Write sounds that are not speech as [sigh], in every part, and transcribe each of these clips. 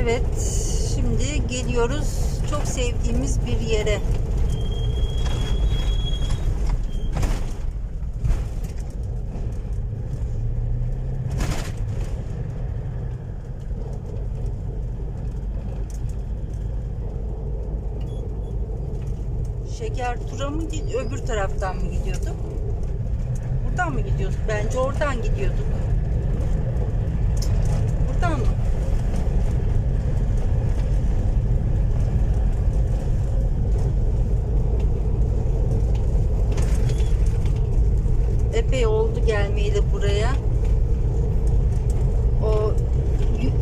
Evet, şimdi geliyoruz çok sevdiğimiz bir yere. Şeker tura mı öbür taraftan mı gidiyorduk? Buradan mı gidiyorduk? Bence oradan gidiyorduk. Buradan mı? Epey oldu gelmeyeli buraya. O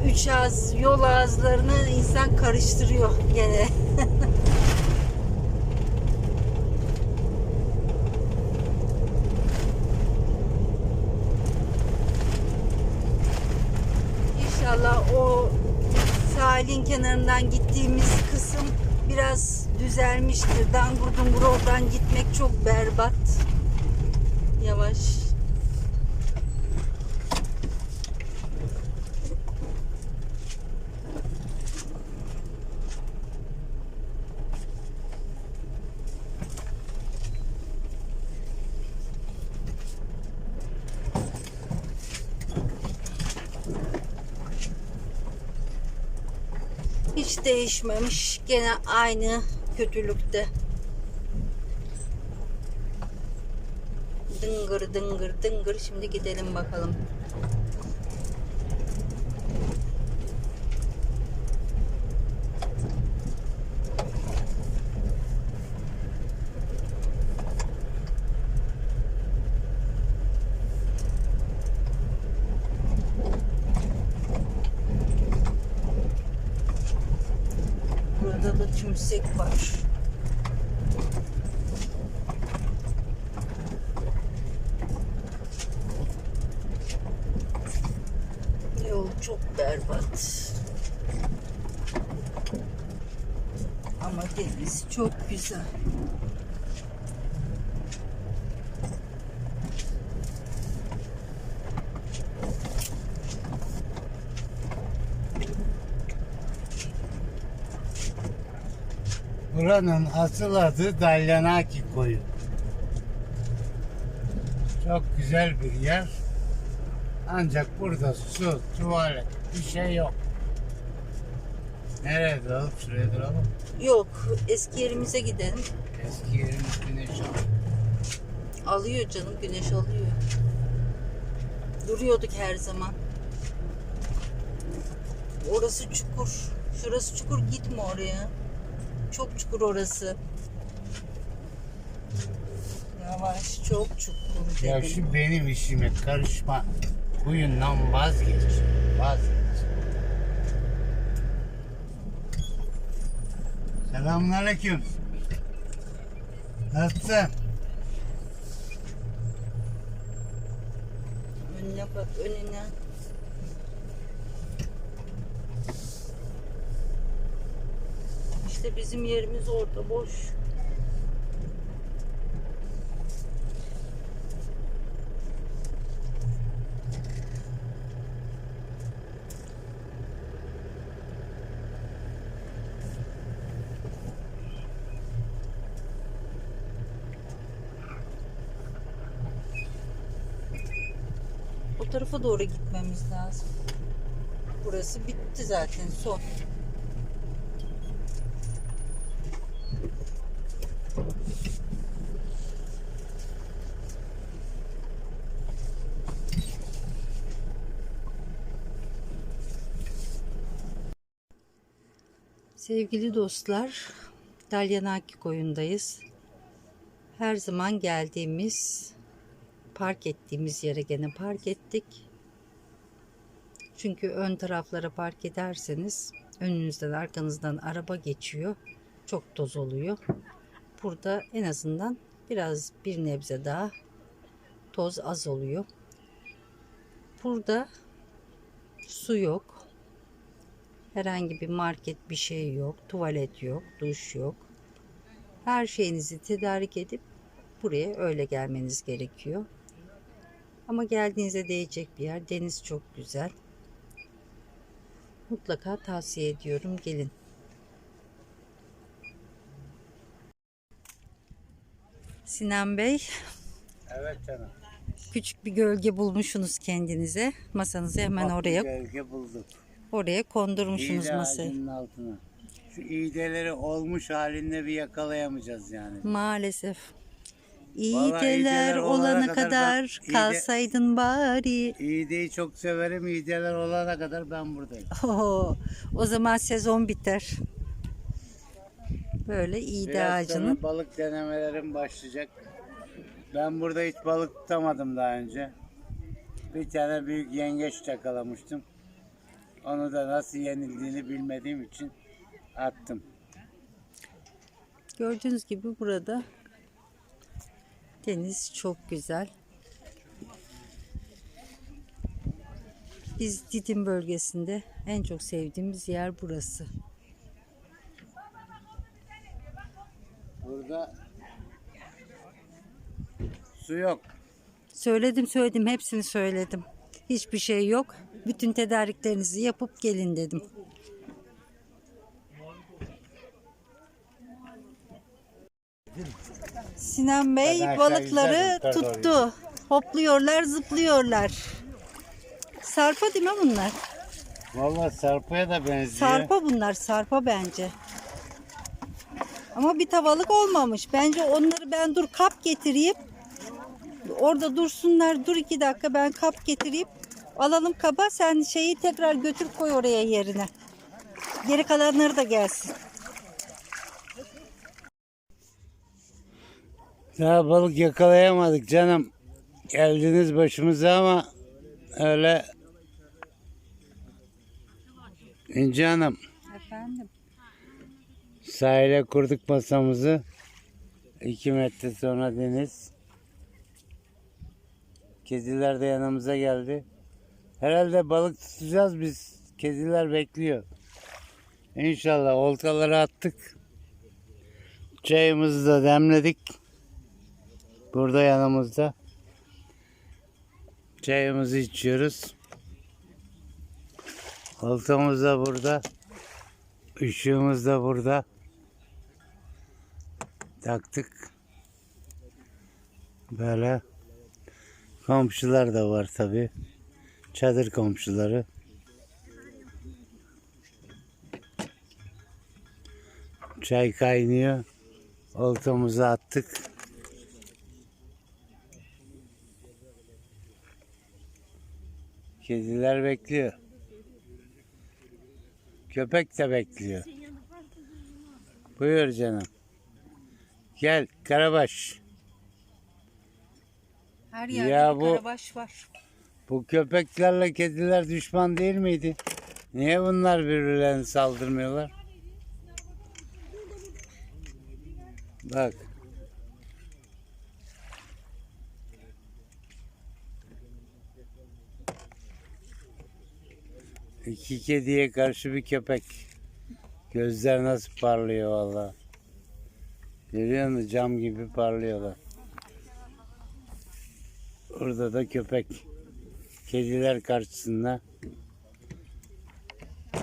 üç ağız yol ağızlarını insan karıştırıyor gene. [laughs] İnşallah o sahilin kenarından gittiğimiz kısım biraz düzelmiştir. Dangur dungur oradan gitmek çok berbat. Yavaş. Hiç değişmemiş. Gene aynı kötülükte. Dıngır dıngır dıngır. Şimdi gidelim bakalım. Burada da tümsek var. Yol çok berbat. Ama deniz güzel. Buranın asıl adı Dalyanaki Koyu. Çok güzel bir yer. Ancak burada su, tuvalet bir şey yok. Nereye duralım? Şuraya duralım. Yok, eski yerimize gidelim. Eski yerimiz güneş alıyor. Alıyor canım, güneş alıyor. Duruyorduk her zaman. Orası çukur. Şurası çukur, gitme oraya. Çok çukur orası. Yavaş, çok çukur Ya dedim. şu benim işime karışma. Huyundan vazgeç. Vazgeç. Selamünaleyküm. Nasılsın? Önüne bak, önüne. İşte bizim yerimiz orada boş. Tarafa doğru gitmemiz lazım. Burası bitti zaten son. Sevgili dostlar, Dalyanaki koyundayız. Her zaman geldiğimiz, park ettiğimiz yere gene park ettik. Çünkü ön taraflara park ederseniz önünüzden arkanızdan araba geçiyor. Çok toz oluyor. Burada en azından biraz bir nebze daha toz az oluyor. Burada su yok. Herhangi bir market bir şey yok. Tuvalet yok. Duş yok. Her şeyinizi tedarik edip buraya öyle gelmeniz gerekiyor. Ama geldiğinize değecek bir yer. Deniz çok güzel. Mutlaka tavsiye ediyorum. Gelin. Sinan Bey, Evet canım. küçük bir gölge bulmuşsunuz kendinize. Masanızı hemen Bak, oraya Gölge bulduk. oraya kondurmuşsunuz İğde masayı. altına. Şu iğdeleri olmuş halinde bir yakalayamayacağız yani. Maalesef. İğdeler olana kadar iğde- kalsaydın bari. İğdeyi çok severim. İğdeler olana kadar ben buradayım. Oo, o zaman sezon biter. Böyle iğde Biraz ağacının sonra balık denemelerim başlayacak. Ben burada hiç balık tutamadım daha önce. Bir tane büyük yengeç yakalamıştım. Onu da nasıl yenildiğini bilmediğim için attım. Gördüğünüz gibi burada deniz çok güzel. Biz Didim bölgesinde en çok sevdiğimiz yer burası. Burada su yok. Söyledim söyledim hepsini söyledim. Hiçbir şey yok. Bütün tedariklerinizi yapıp gelin dedim. Sinan Bey Ben balıkları doğru tuttu. Hopluyorlar, zıplıyorlar. Sarpa değil mi bunlar? Vallahi sarpaya da benziyor. Sarpa bunlar, sarpa bence. Ama bir tavalık olmamış. Bence onları ben dur kap getireyim. Orada dursunlar. Dur iki dakika ben kap getireyim. Alalım kaba sen şeyi tekrar götür koy oraya yerine. Geri kalanları da gelsin. Daha balık yakalayamadık canım. Geldiniz başımıza ama öyle İnci Hanım Efendim. sahile kurduk masamızı. 2 metre sonra deniz. Kediler de yanımıza geldi. Herhalde balık tutacağız biz. Kediler bekliyor. İnşallah oltaları attık. Çayımızı da demledik. Burada yanımızda. Çayımızı içiyoruz. Oltamız da burada. Işığımız da burada. Taktık. Böyle. Komşular da var tabi. Çadır komşuları. Çay kaynıyor. Oltamızı attık. Kediler bekliyor. Köpek de bekliyor. Buyur canım. Gel Karabaş. Her yerde bir bu- karabaş var. Bu köpeklerle kediler düşman değil miydi? Niye bunlar birbirlerine saldırmıyorlar? Bak. İki kediye karşı bir köpek. Gözler nasıl parlıyor valla. Görüyor musun? Cam gibi parlıyorlar. Orada da köpek. Kediler karşısında.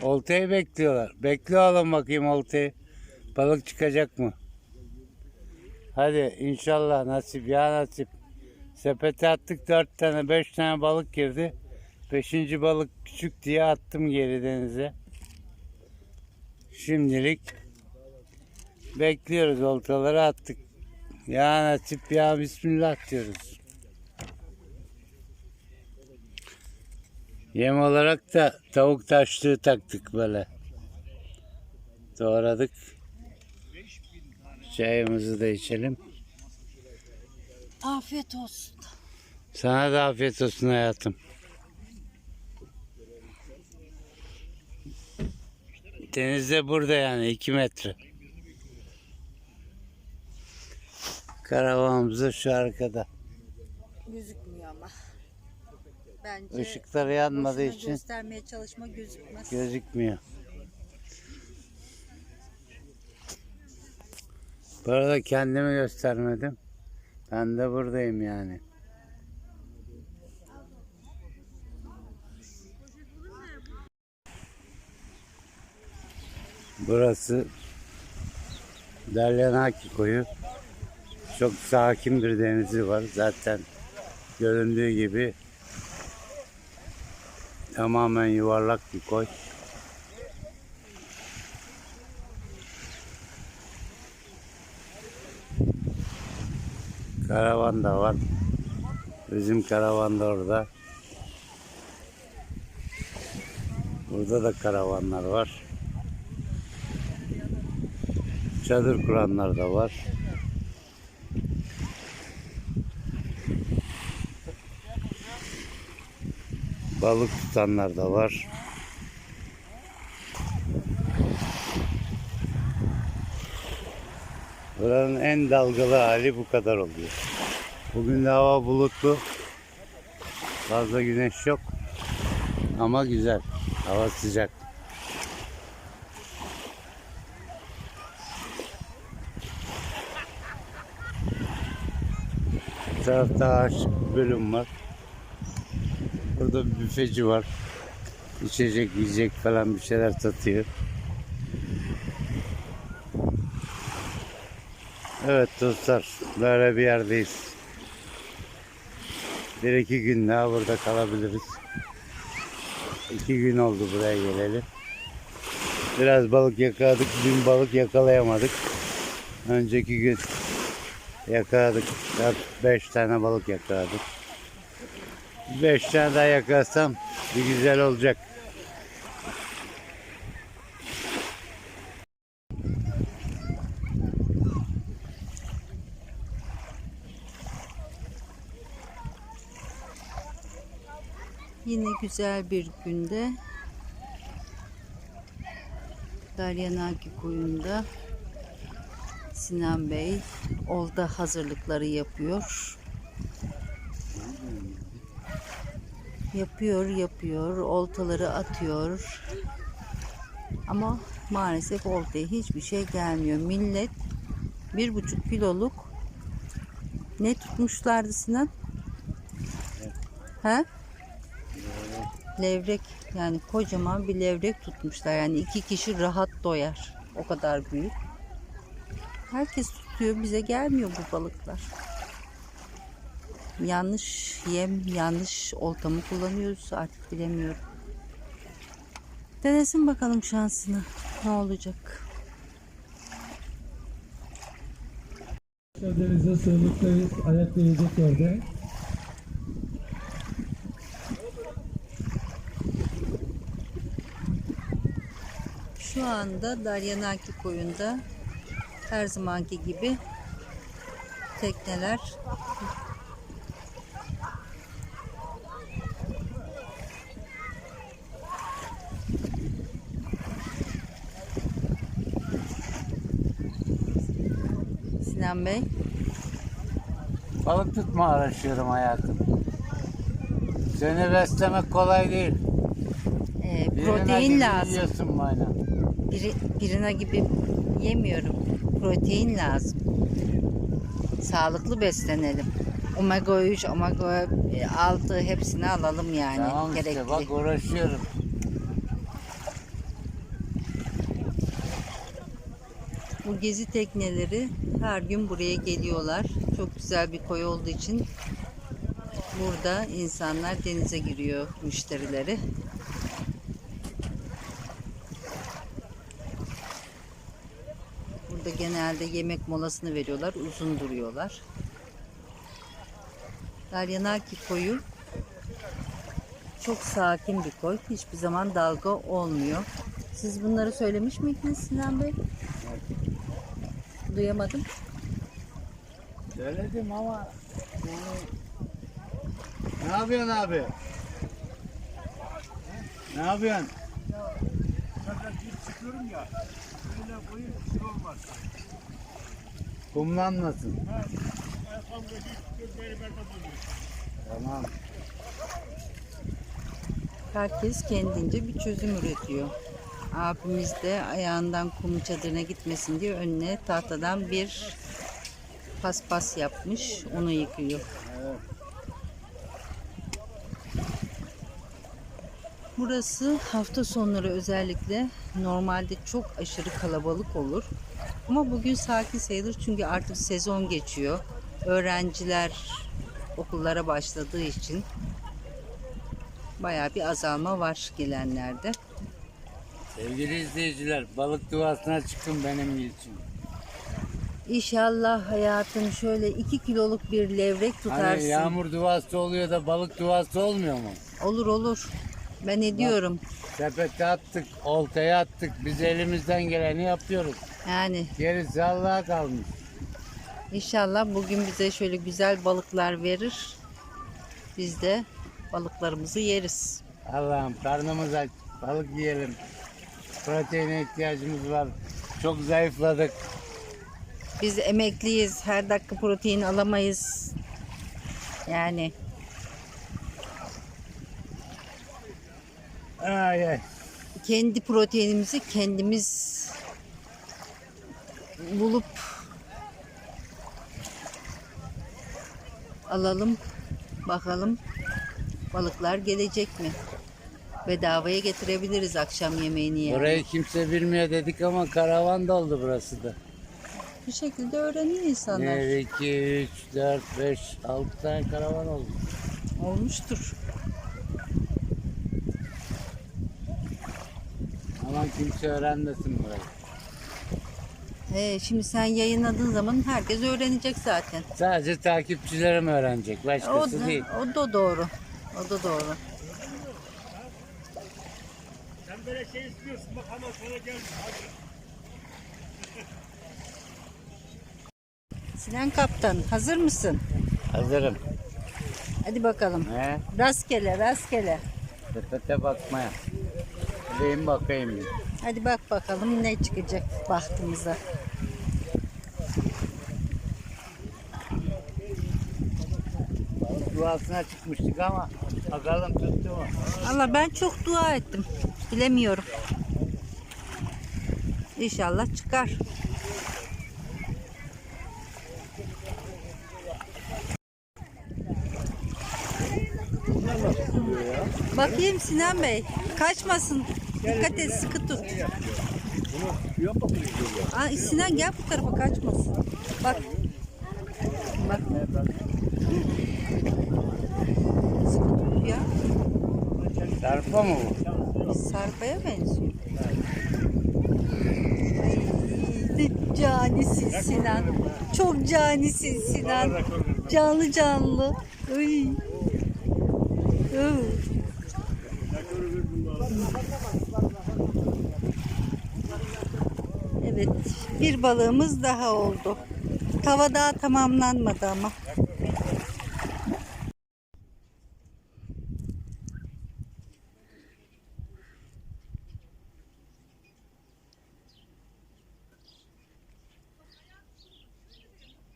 Oltayı bekliyorlar. Bekliyorum bakayım oltayı. Balık çıkacak mı? Hadi inşallah nasip ya nasip. Sepete attık dört tane beş tane balık girdi. Beşinci balık küçük diye attım geri denize. Şimdilik bekliyoruz oltaları attık. Ya nasip ya bismillah diyoruz. Yem olarak da tavuk taşlığı taktık böyle. Doğradık. Çayımızı da içelim. Afiyet olsun. Sana da afiyet olsun hayatım. Deniz de burada yani 2 metre. Karavanımız da şu arkada. Gözükmüyor ama. Bence Işıkları yanmadığı boşuna için göstermeye çalışma gözükmez. gözükmüyor. Bu arada kendimi göstermedim. Ben de buradayım yani. Burası Dalyanaki koyu. Çok sakin bir denizi var. Zaten göründüğü gibi tamamen yuvarlak bir koy. Karavan da var. Bizim karavan da orada. Burada da karavanlar var. Çadır kuranlar da var. Balık tutanlar da var. Buranın en dalgalı hali bu kadar oluyor. Bugün de hava bulutlu. Fazla güneş yok. Ama güzel. Hava sıcak. Tarafta ağaç bölüm var. Burada bir büfeci var. İçecek, yiyecek falan bir şeyler satıyor. Evet dostlar, böyle bir yerdeyiz. Bir iki gün daha burada kalabiliriz. İki gün oldu buraya geleli. Biraz balık yakaladık, dün balık yakalayamadık. Önceki gün yakaladık, 4-5 tane balık yakaladık. 5 tane daha yakalasam bir güzel olacak. Yine güzel bir günde Dalyanaki koyunda Sinan Bey olda hazırlıkları yapıyor. Yapıyor, yapıyor, oltaları atıyor. Ama maalesef oltaya hiçbir şey gelmiyor. Millet bir buçuk kiloluk ne tutmuşlardı Sinan? Ha? levrek yani kocaman bir levrek tutmuşlar. Yani iki kişi rahat doyar. O kadar büyük. Herkes tutuyor. Bize gelmiyor bu balıklar. Yanlış yem, yanlış olta mı kullanıyoruz artık bilemiyorum. Denesin bakalım şansını. Ne olacak? Denize sığınıktayız. Ayak değecek yerde. Şu anda Dalyanaki koyunda her zamanki gibi tekneler Sinan Bey Balık tutma araşıyorum hayatım. Seni beslemek kolay değil. e, Birine protein lazım. Yiyorsun bana. Biri, birine gibi yemiyorum. Protein lazım. Sağlıklı beslenelim. Omega 3, omega 6 hepsini alalım yani. tamam gerekli. işte bak uğraşıyorum. Bu gezi tekneleri her gün buraya geliyorlar. Çok güzel bir koy olduğu için burada insanlar denize giriyor müşterileri. Burada genelde yemek molasını veriyorlar. Uzun duruyorlar. Dalyanaki koyu çok sakin bir koy. Hiçbir zaman dalga olmuyor. Siz bunları söylemiş miydiniz Sinan Bey? Duyamadım. Söyledim ama. Ne yapıyorsun abi? Ne yapıyorsun? Kumlanmasın. Tamam. Herkes kendince bir çözüm üretiyor. Abimiz de ayağından kum çadırına gitmesin diye önüne tahtadan bir paspas yapmış. Onu yıkıyor. Burası hafta sonları özellikle normalde çok aşırı kalabalık olur. Ama bugün sakin sayılır çünkü artık sezon geçiyor. Öğrenciler okullara başladığı için bayağı bir azalma var gelenlerde. Sevgili izleyiciler, balık duasına çıkın benim için. İnşallah hayatım şöyle 2 kiloluk bir levrek tutarsın. Hani yağmur duası oluyor da balık duası olmuyor mu? Olur olur. Ben ne diyorum? Sepete attık, oltaya attık. Biz elimizden geleni yapıyoruz. Yani Gerisi Allah'a kalmış. inşallah bugün bize şöyle güzel balıklar verir. Biz de balıklarımızı yeriz. Allah'ım karnımız aç, balık yiyelim. Proteine ihtiyacımız var. Çok zayıfladık. Biz emekliyiz. Her dakika protein alamayız. Yani Ay ay. kendi proteinimizi kendimiz bulup alalım. Bakalım balıklar gelecek mi? Bedavaya getirebiliriz akşam yemeğini yani. Burayı kimse bilmiyor dedik ama karavan doldu burası da. Bu şekilde öğreniyor insanlar. 1, 2, 3, 4, 5, 6 tane karavan oldu. Olmuştur. Ama kimse öğrenmesin burayı. Ee, şimdi sen yayınladığın zaman herkes öğrenecek zaten. Sadece takipçilerim öğrenecek. O Başkası da, değil. o da doğru. O da doğru. Sen böyle şey istiyorsun bak hemen sana gel. Sinan Kaptan hazır mısın? Hazırım. Hadi bakalım. He? Rastgele rastgele. Sepete bakmaya. Gideyim bakayım. Hadi bak bakalım ne çıkacak bahtımıza. Duasına çıkmıştık ama bakalım tuttu mu? Allah ben çok dua ettim. Bilemiyorum. İnşallah çıkar. Bakayım Sinan Bey. Kaçmasın. Dikkat et sıkı tut. Aa, Sinan gel bu tarafa kaçmasın. Bak. Bak. Sıkı tut ya. Sarpa mı bu? Sarpaya benziyor. Ay, Canisin Sinan. Çok canisin Sinan. Canlı canlı. Ay. Iı. Evet, bir balığımız daha oldu. Tava daha tamamlanmadı ama.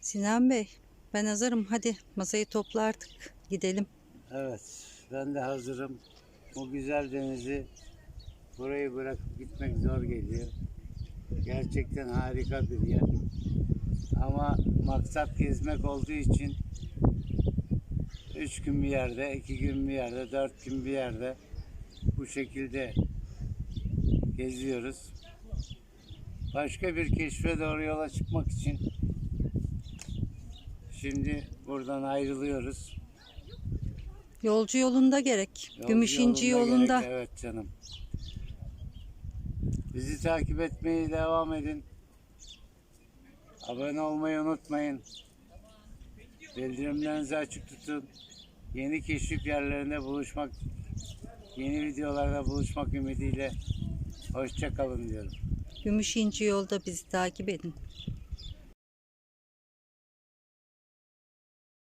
Sinan Bey, ben hazırım. Hadi masayı topla artık. Gidelim. Evet, ben de hazırım. Bu güzel denizi burayı bırakıp gitmek zor geliyor. Gerçekten harika bir yer. Ama maksat gezmek olduğu için üç gün bir yerde, iki gün bir yerde, dört gün bir yerde bu şekilde geziyoruz. Başka bir keşfe doğru yola çıkmak için şimdi buradan ayrılıyoruz. Yolcu yolunda gerek. Yolcu Gümüşinci yolunda yolunda. gerek, evet canım. Bizi takip etmeye devam edin. Abone olmayı unutmayın. Bildirimlerinizi açık tutun. Yeni keşif yerlerinde buluşmak, yeni videolarda buluşmak ümidiyle hoşça kalın diyorum. Gümüşinci yolda bizi takip edin.